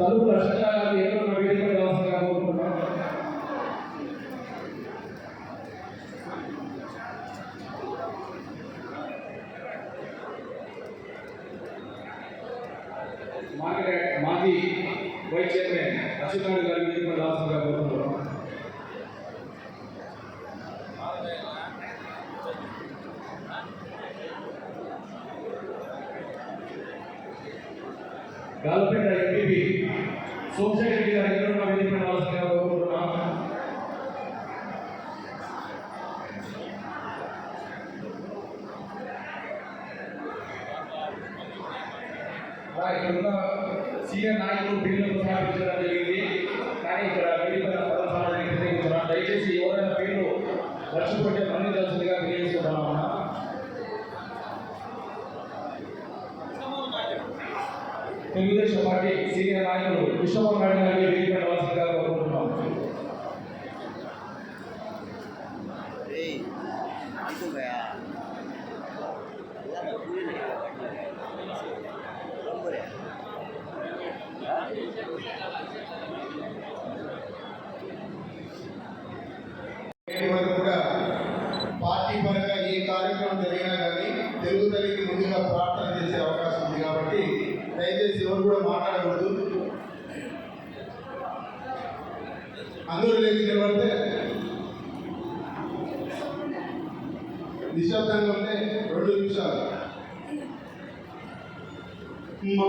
Para o Brasil, ఉన్న senior నాయకులు బిల్లును సమర్పించడం జరిగింది. కానీ ఇక్కడ వెళ్ళిపోయిన పదహారు తెలియజేస్తున్నాను దయచేసి ఎవరైనా పేర్లు మర్చిపోతే మరణించాల్సిందిగా తెలియజేసుకుంటాను అన్న తెలుగుదేశం పార్టీ సీనియర్ నాయకులు విశ్వమోహన్ సందర్భంగా ప్రార్థన చేసే అవకాశం ఉంది కాబట్టి దయచేసి ఎవరు కూడా మాట్లాడకూడదు. అందరూ లేచి నిలబడితే నిశ్శబ్దంగా ఉంటే రెండు నిమిషాలు. మా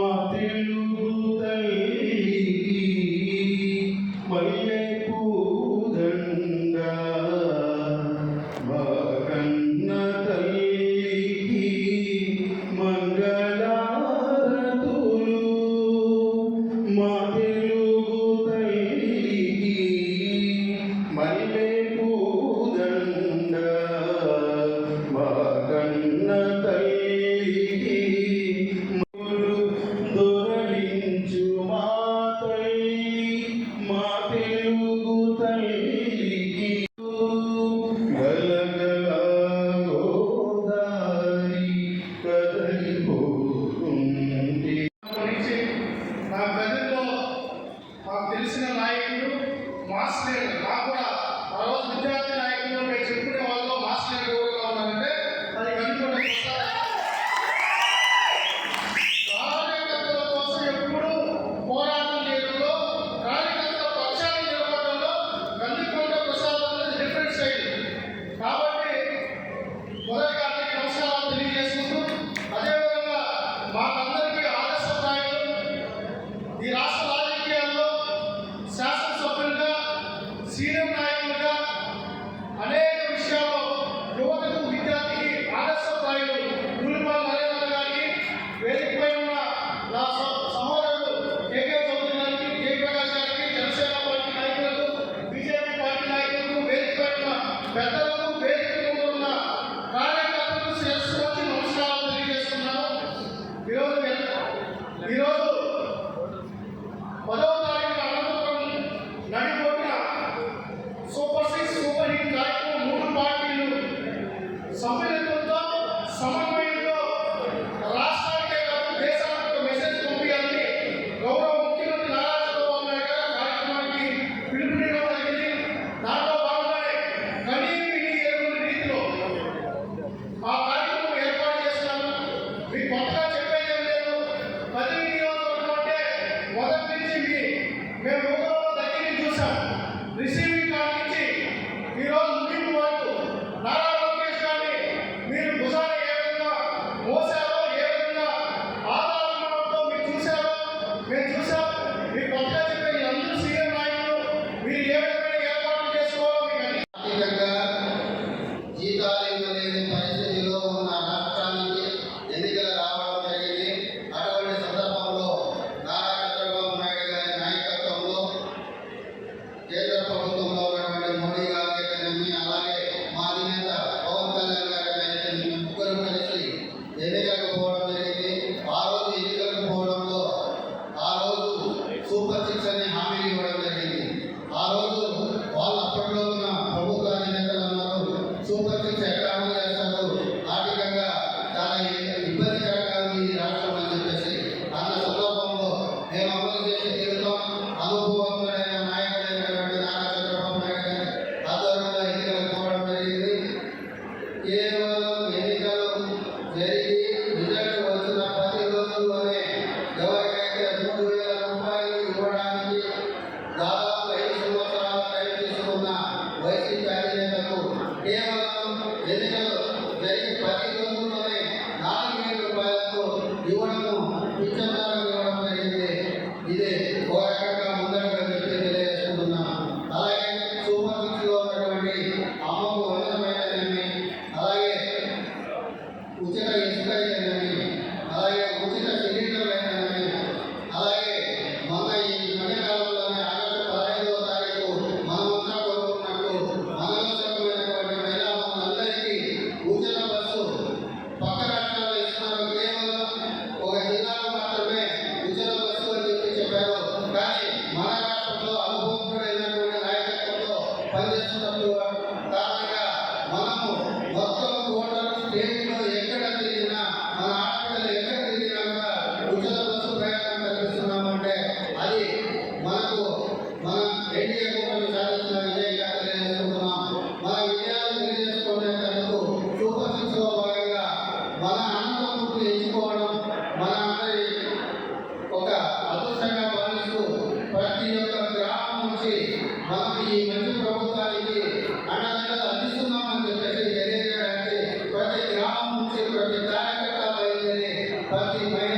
ಬಾಕಿ ಮೇಲೆ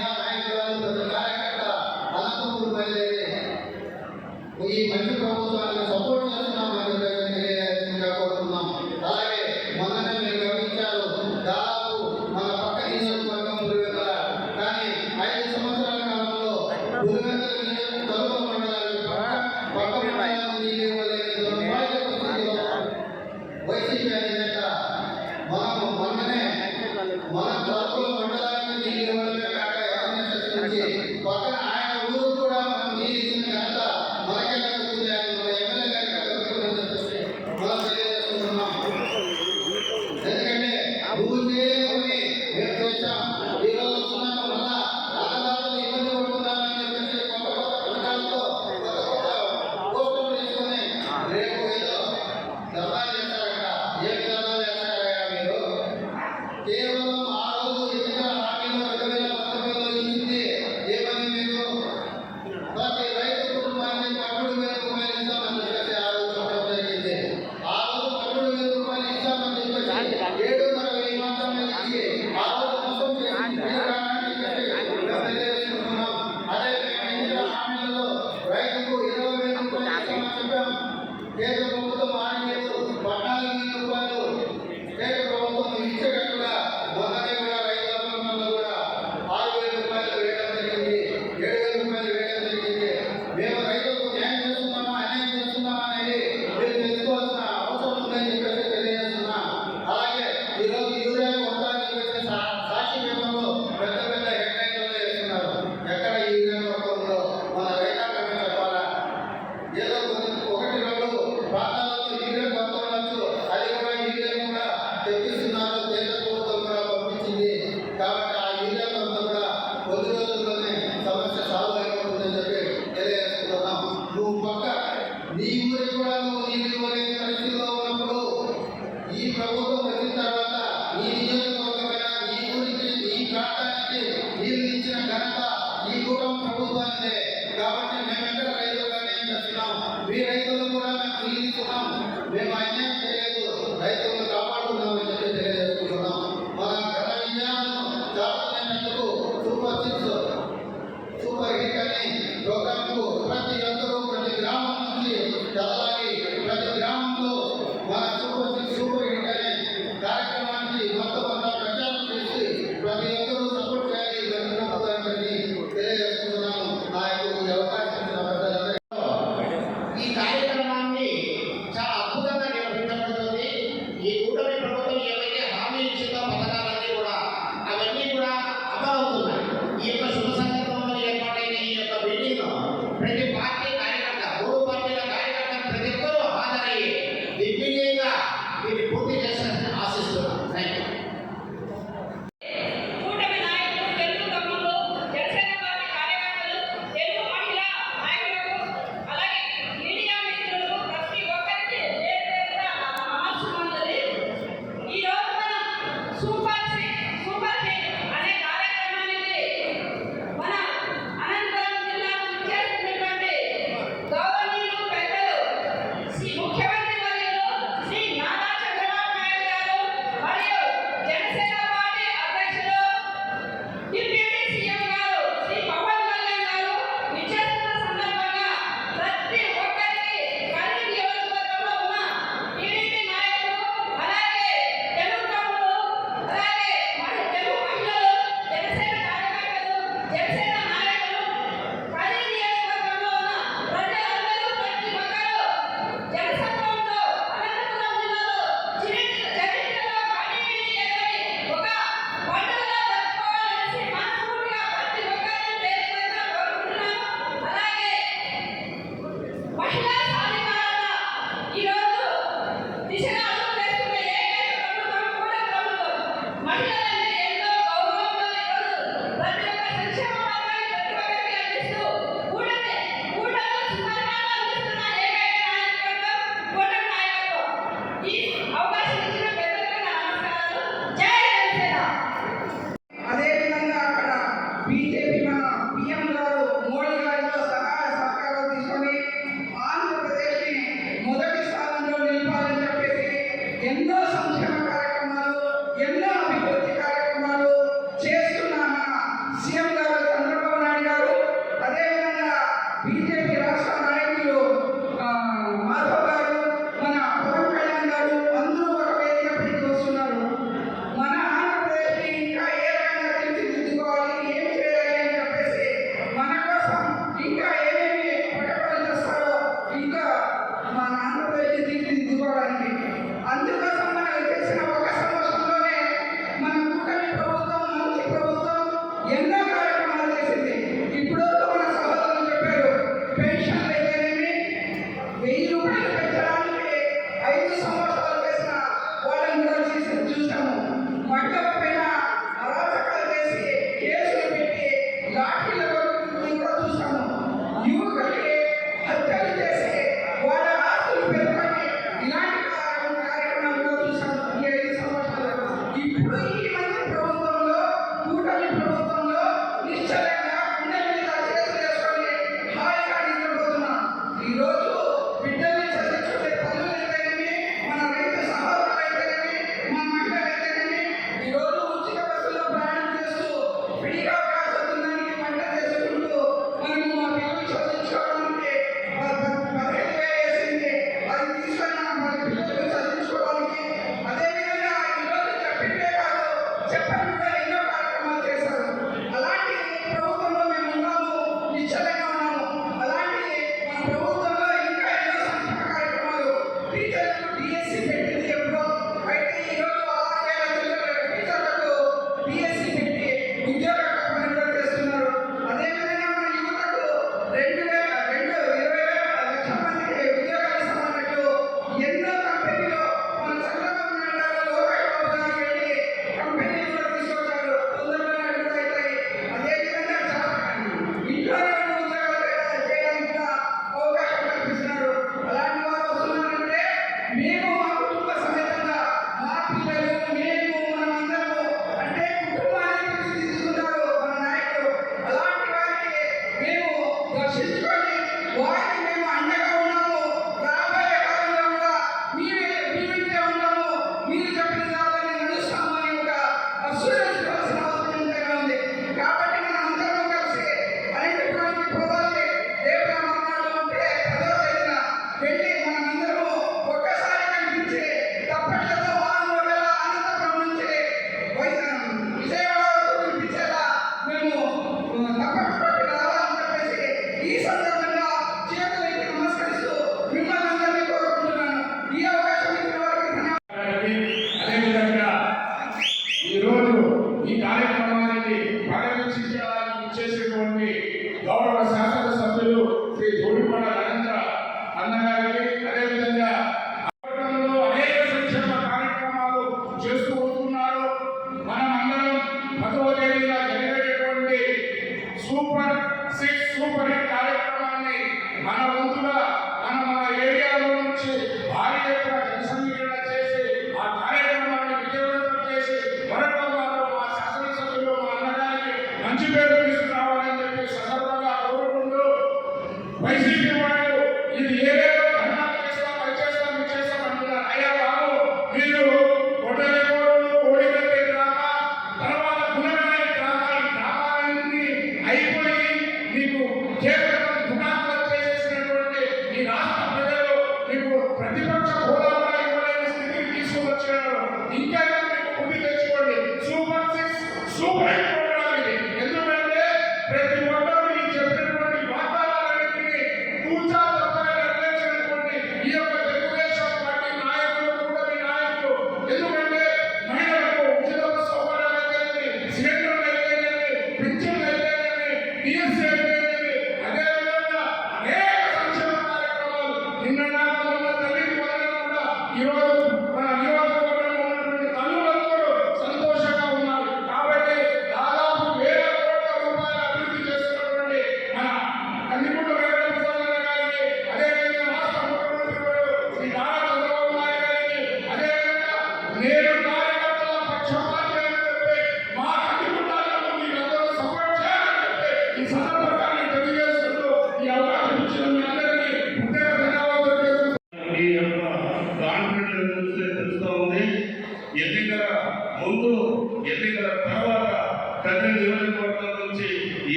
ಈ ಮಂತ್ರಿ ಪ್ರಮೋಚನಕ್ಕೆ ಸಪೋರ್ಟ್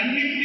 நன்றி